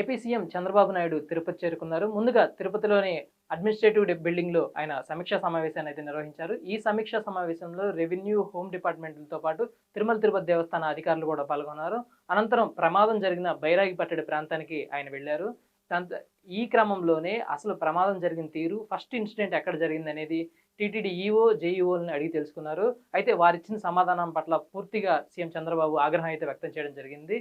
AP CM Chandrababu Naidu Tirupati చేరుకున్నారు. ముందుగా తిరుపతిలోని అడ్మినిస్ట్రేటివ్ డి- బిల్డింగ్లో ఆయన సమీక్షా సమావేశాన్ని అయితే నిర్వహించారు. ఈ సమీక్షా సమావేశంలో రెవెన్యూ హోమ్ డిపార్ట్మెంట్లతో పాటు తిరుమల తిరుపతి దేవస్థాన అధికారులు కూడా పాల్గొన్నారు. అనంతరం ప్రమాదం జరిగిన బైరాగి పట్టడి ప్రాంతానికి ఆయన వెళ్ళారు ఈ క్రమంలోనే అసలు ప్రమాదం జరిగిన తీరు ఫస్ట్ ఇన్సిడెంట్ ఎక్కడ జరిగింది అనేది టీటీడీ ఈఓ జేఈఓని అడిగి తెలుసుకున్నారు. అయితే వారిచ్చిన సమాధానం పట్ల పూర్తిగా సీఎం చంద్రబాబు ఆగ్రహం అయితే వ్యక్తం చేయడం జరిగింది.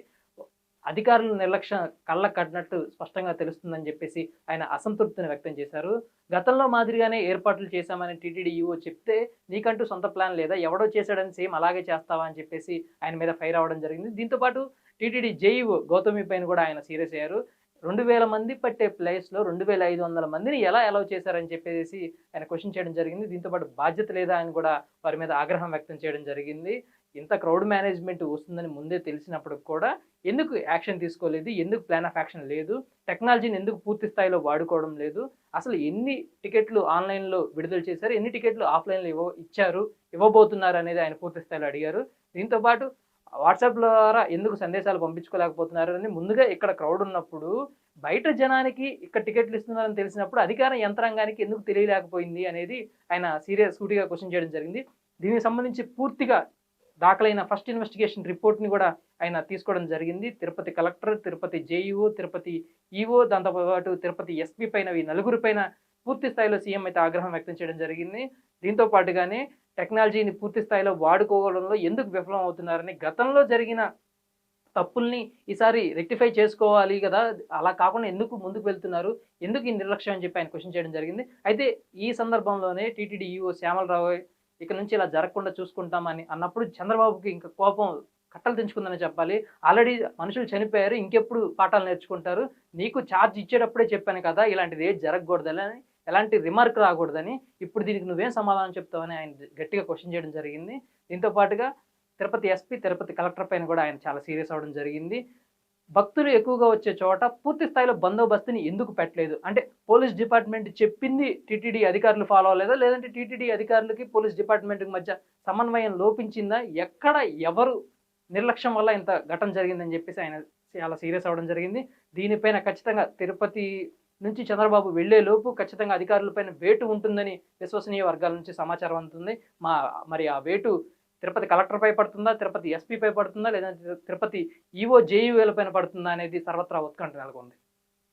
అధికారుల నిర్లక్ష్యం కళ్ళ కట్టినట్టు స్పష్టంగా తెలుస్తుందని చెప్పేసి ఆయన అసంతృప్తిని వ్యక్తం చేశారు. గతంలో మాదిరిగానే ఏర్పాట్లు చేశామని టీటీడీ ఈవో చెప్తే నీకంటూ సొంత ప్లాన్ లేదా ఎవడో చేశాడని సేమ్ అలాగే చేస్తావా అని చెప్పేసి ఆయన మీద ఫైర్ అవ్వడం జరిగింది. దీంతో పాటు టీటీడీ జేఈఓ గౌతమి పైన కూడా ఆయన సీరియస్ అయ్యారు. రెండు వేల మంది పట్టే ప్లేస్లో రెండు వేల ఐదు వందల మందిని ఎలా అలౌ చేశారని చెప్పేసి ఆయన క్వశ్చన్ చేయడం జరిగింది. దీంతో పాటు బాధ్యత లేదా అని కూడా వారి మీద ఆగ్రహం వ్యక్తం చేయడం జరిగింది. ఇంత క్రౌడ్ మేనేజ్మెంట్ వస్తుందని ముందే తెలిసినప్పుడు కూడా ఎందుకు యాక్షన్ తీసుకోలేదు? ఎందుకు ప్లాన్ ఆఫ్ యాక్షన్ లేదు? టెక్నాలజీని ఎందుకు పూర్తి స్థాయిలో వాడుకోవడం లేదు? అసలు ఎన్ని టికెట్లు ఆన్లైన్లో విడుదల చేశారు? ఎన్ని టికెట్లు ఆఫ్లైన్లో ఇవ్వ ఇచ్చారు? ఇవ్వబోతున్నారు అనేది ఆయన పూర్తి స్థాయిలో అడిగారు. దీంతో పాటు వాట్సాప్ ద్వారా ఎందుకు సందేశాలు పంపించుకోలేకపోతున్నారు అని ముందుగా ఇక్కడ క్రౌడ్ ఉన్నప్పుడు బయట జనానికి ఇక్కడ టికెట్లు ఇస్తున్నారని తెలిసినప్పుడు అధికార యంత్రాంగానికి ఎందుకు తెలియలేకపోయింది అనేది ఆయన సీరియస్ సూటిగా క్వశ్చన్ చేయడం జరిగింది. దీనికి సంబంధించి పూర్తిగా దాఖలైన ఫస్ట్ ఇన్వెస్టిగేషన్ రిపోర్ట్ని కూడా ఆయన తీసుకోవడం జరిగింది. Tirupati collector Tirupati JEO Tirupati EO దాంతోపాటు తిరుపతి ఎస్పీ పైన ఈ నలుగురి పైన పూర్తి స్థాయిలో సీఎం అయితే ఆగ్రహం వ్యక్తం చేయడం జరిగింది. దీంతో పాటుగానే టెక్నాలజీని పూర్తి స్థాయిలో వాడుకోవడంలో ఎందుకు విఫలం అవుతున్నారని గతంలో జరిగిన తప్పుల్ని ఈసారి రెక్టిఫై చేసుకోవాలి కదా అలా కాకుండా ఎందుకు ముందుకు వెళ్తున్నారు ఎందుకు ఈ నిర్లక్ష్యం అని చెప్పి ఆయన క్వశ్చన్ చేయడం జరిగింది. అయితే ఈ సందర్భంలోనే టీటీడీ ఈఓ శ్యామలరావు ఇక నుంచి ఇలా జరగకుండా చూసుకుంటామని అన్నప్పుడు చంద్రబాబుకి ఇంకా కోపం కట్టలు తెంచుకుందని చెప్పాలి. ఆల్రెడీ మనుషులు చనిపోయారు ఇంకెప్పుడు పాఠాలు నేర్చుకుంటారు. నీకు ఛార్జ్ ఇచ్చేటప్పుడే చెప్పాను కదా ఇలాంటిది ఏది జరగకూడదని ఎలాంటి రిమార్క్ రాకూడదని. ఇప్పుడు దీనికి నువ్వేం సమాధానం చెప్తావని ఆయన గట్టిగా క్వశ్చన్ చేయడం జరిగింది. దీంతో పాటుగా తిరుపతి ఎస్పీ తిరుపతి కలెక్టర్ పైన కూడా ఆయన చాలా సీరియస్ అవడం జరిగింది. భక్తులు ఎక్కువగా వచ్చే చోట పూర్తి స్థాయిలో బందోబస్తుని ఎందుకు పెట్టలేదు? అంటే పోలీస్ డిపార్ట్మెంట్ చెప్పింది టీటీడీ అధికారులు ఫాలో అవ్వలేదా? లేదంటే టీటీడీ అధికారులకి పోలీస్ డిపార్ట్మెంట్కి మధ్య సమన్వయం లోపించిందా? ఎక్కడ ఎవరు నిర్లక్ష్యం వల్ల ఇంత ఘటన జరిగిందని చెప్పేసి ఆయన చాలా సీరియస్ అవ్వడం జరిగింది. దీనిపైన ఖచ్చితంగా తిరుపతి నుంచి చంద్రబాబు వెళ్ళే లోపు ఖచ్చితంగా అధికారులపైన వేటు ఉంటుందని విశ్వసనీయ వర్గాల నుంచి సమాచారం అందుతుంది. మా మరి ఆ వేటు తిరుపతి కలెక్టర్పై పడుతుందా తిరుపతి ఎస్పీపై పడుతుందా లేదా తిరుపతి ఈవో జేఈఓల పైన పడుతుందా అనేది సర్వత్రా ఉత్కంఠ నెలకొంది.